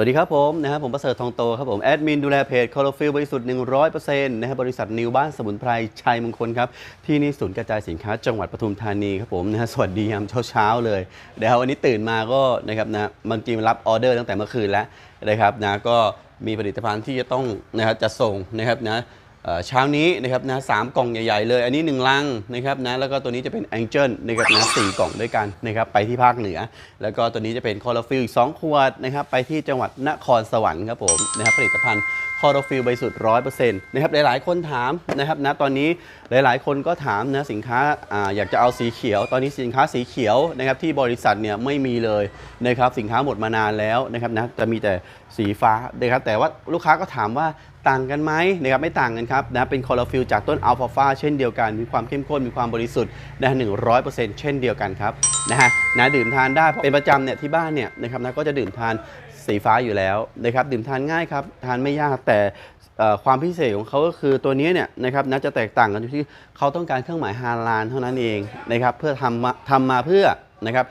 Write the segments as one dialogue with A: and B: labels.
A: วัสดีครับผมนะครับผมประเสริฐทองโตครับผมแอดมินดูแลเพจคอร์ฟิลบริสุทธิ์หนึ่งร้อยเปอร์เซ็นะครับบริษัทนิวบ้านสมุนไพรชัยมงคลครับ ที่นี่ศูนย์กระจายสินค้าจังหวัดปทุมธานีครับผมนะฮะสวัสดียามเช้าๆเลยเดี๋ยววันนี้ตื่นมาก็นะครับนะบางทีมันรับออเดอร์ตั้งแต่เมื่อคืนแล้วนะครับนะก็มีผลิตภัณฑ์ที่จะต้องนะครับจะส่งนะครับนะ เช้านี้นะครับนะสามกล่องใหญ่ๆเลย อันนี้ 1 ลังนะครับนะแล้วก็ตัวนี้จะเป็นแองเจิลนะครับนะสี่กล่องด้วยกันนะครับไปที่ภาคเหนือ แล้วก็ตัวนี้จะเป็นคอร์ฟิลอีก2ขวดนะครับไปที่จังหวัดนครสวรรค์ครับผมนะครับผลิตภัณฑ์ คอร์ฟิลบริสุทธิ์ร้อยเปอร์เซ็นต์นะครับหลายๆ คนถามนะครับนะตอนนี้หลายๆ คนก็ถามนะสินค้าอาอยากจะเอาสีเขียว ตอนนี้สินค้าสีเขียวนะครับที่บริษัทเนี่ยไม่มีเลยนะครับสินค้าหมดมานานแล้วนะครับนะจะมีแต่สีฟ้านะครับแต่ว่าลูกค้าก็ถามว่าต่างกันไหมนะครับไม่ต่างกันครับนะเป็นคอร์ฟิลจากต้นอัลฟาฟาเช่นเดียวกัน มีความเข้มข้นมีความบริสุทธิ์นะหนึ่งร้อยเปอร์เซ็นต์เช่นเดียวกันครับนะฮะนะดื่มทานได้เพราะเป็นประจำเนี่ยที่บ้านเนี่ยนะครับนะก็จะดื่มทานสีฟ้าอยู่แล้วนะครับดื่มทานง่ายครับทานไม่ยากแต่ความพิเศษของเขาก็คือตัวนี้เนี่ยนะครับนะจะแตกต่างกันที่เขาต้องการเครื่องหมายฮาลาลเท่านั้นเองนะครับเพื่อทำมาทำมาเพื่อนะครับ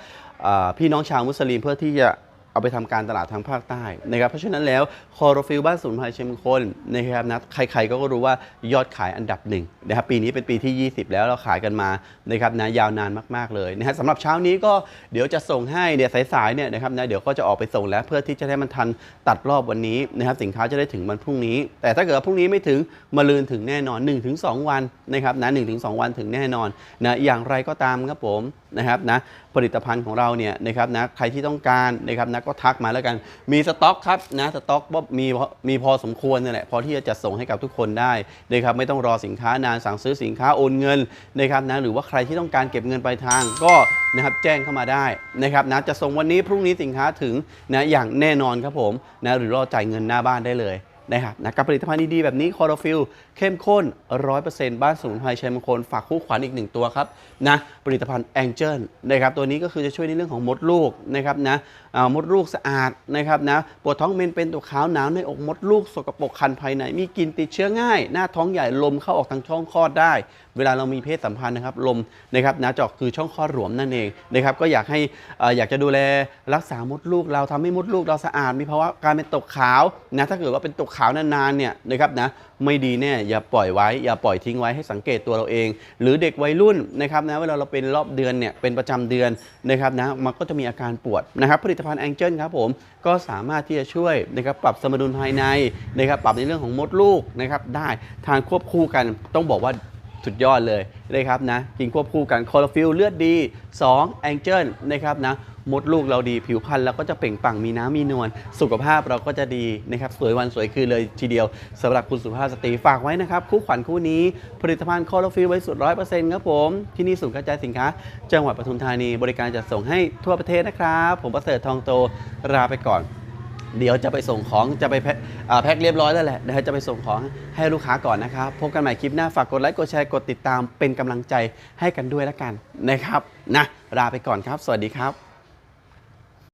A: พี่น้องชาวมุสลิมเพื่อที่จะ เอาไปทำการตลาดทางภาคใต้นะครับเพราะฉะนั้นแล้วคอโรฟิลบ้านสมุนไพรเชมงคลนะครับนะใครๆก็รู้ว่ายอดขายอันดับหนึ่งนะครับปีนี้เป็นปีที่ 20 แล้วเราขายกันมานะครับนะยาวนานมากๆเลยนะฮะสำหรับเช้านี้ก็เดี๋ยวจะส่งให้เดี๋ยวสายๆเนี่ยนะครับนะเดี๋ยวก็จะออกไปส่งแล้วเพื่อที่จะให้มันทันตัดรอบวันนี้นะครับสินค้าจะได้ถึงวันพรุ่งนี้ แต่ถ้าเกิดพรุ่งนี้ไม่ถึงมาลืนถึงแน่นอน 1-2 วันนะครับนะ1-2วันถึงแน่นอนนะอย่างไรก็ตามครับผมนะครับนะผลิตภัณฑ์ของเราเนี่ยนะครับนะใครที่ต้องการนะครับนะก็ทักมาแล้วกัน มีสต็อกครับนะสต็อกมีมีพอสมควรนี่แหละพอที่จะจัดส่งให้กับทุกคนได้นะครับไม่ต้องรอสินค้านานสั่งซื้อสินค้าโอนเงินนะครับนะหรือว่าใครที่ต้องการเก็บเงินปลายทางก็นะครับแจ้งเข้ามาได้นะครับนะจะส่งวันนี้พรุ่งนี้สินค้าถึงนะอย่างแน่นอนครับผมนะหรือรอจ่ายเงินหน้าบ้านได้เลย นะครับนะกับผลิตภัณฑ์ดีๆ แบบนี้คอร์ฟิลเข้มข้น 100%บ้านสมุนไพรชัยมงคล ฝากคู่ขวัญอีกหนึ่งตัวครับนะผลิตภัณฑ์แองเจิลนะครับตัวนี้ก็คือจะช่วยในเรื่องของมดลูกนะครับนะมดลูกสะอาดนะครับนะปวดท้องเมนเป็นตัวขาวหนาวในอกมดลูกสกปรกคันภายในมีกลิ่นติดเชื้อง่าย หน้าท้องใหญ่ลมเข้าออกทางช่องคลอดได้ เวลาเรามีเพศสัมพันธ์นะครับลมนะครับนะจอกคือช่องคลอดหลวมนั่นเองนะครับก็อยากให้อออยากจะดูแลรักษามดลูกเราทำให้มดลูกเราสะอาด มีภาวะการเป็นตกขาวนะถ้าเกิดว่าเป็นตกขาวนานๆเนี่ยนะครับนะไม่ดีแน่อย่าปล่อยไว้อย่าปล่อยทิ้งไว้ให้สังเกตตัวเราเอง หรือเด็กวัยรุ่นนะครับนะเวลาเราเป็นรอบเดือนเนี่ยเป็นประจำเดือนนะครับนะมันก็จะมีอาการปวดนะครับผลิตภัณฑ์แองเจิลครับผมก็สามารถที่จะช่วยนะครับปรับสมดุลภายในนะครับปรับในเรื่องของมดลูกนะครับได้ทานควบคู่กันต้องบอกว่าสุดยอดเลยนะครับนะกินควบคู่กันคอร์ฟิลเลือดดี2แองเจิลนะครับนะ มดลูกเราดีผิวพรรณเราก็จะเปล่งปลั่งมีน้ำมีนวลสุขภาพเราก็จะดีนะครับสวยวันสวยคืนเลยทีเดียวสำหรับคุณสุภาพสตรีฝากไว้นะครับ คู่ขวัญคู่นี้ ผลิตภัณฑ์คอร์ฟิลไว้สุดร้อยเปอร์เซ็นต์ครับผม ที่นี่ศูนย์กระจายสินค้า จังหวัดปทุมธานีบริการจัดส่งให้ทั่วประเทศนะครับ ผมประเสริฐทองโตลาไปก่อนเดี๋ยวจะไปส่งของจะไปแพ็คอ่าแพ็คเรียบร้อยแล้วแหละเดี๋ยวจะไปส่งของให้ลูกค้าก่อนนะครับ พบกันใหม่คลิปหน้าฝากกดไลค์กดแชร์กดติดตามเป็นกำลังใจให้กันด้วยแล้วกันนะครับนะลาไปก่อนครับ สวัสดีครับ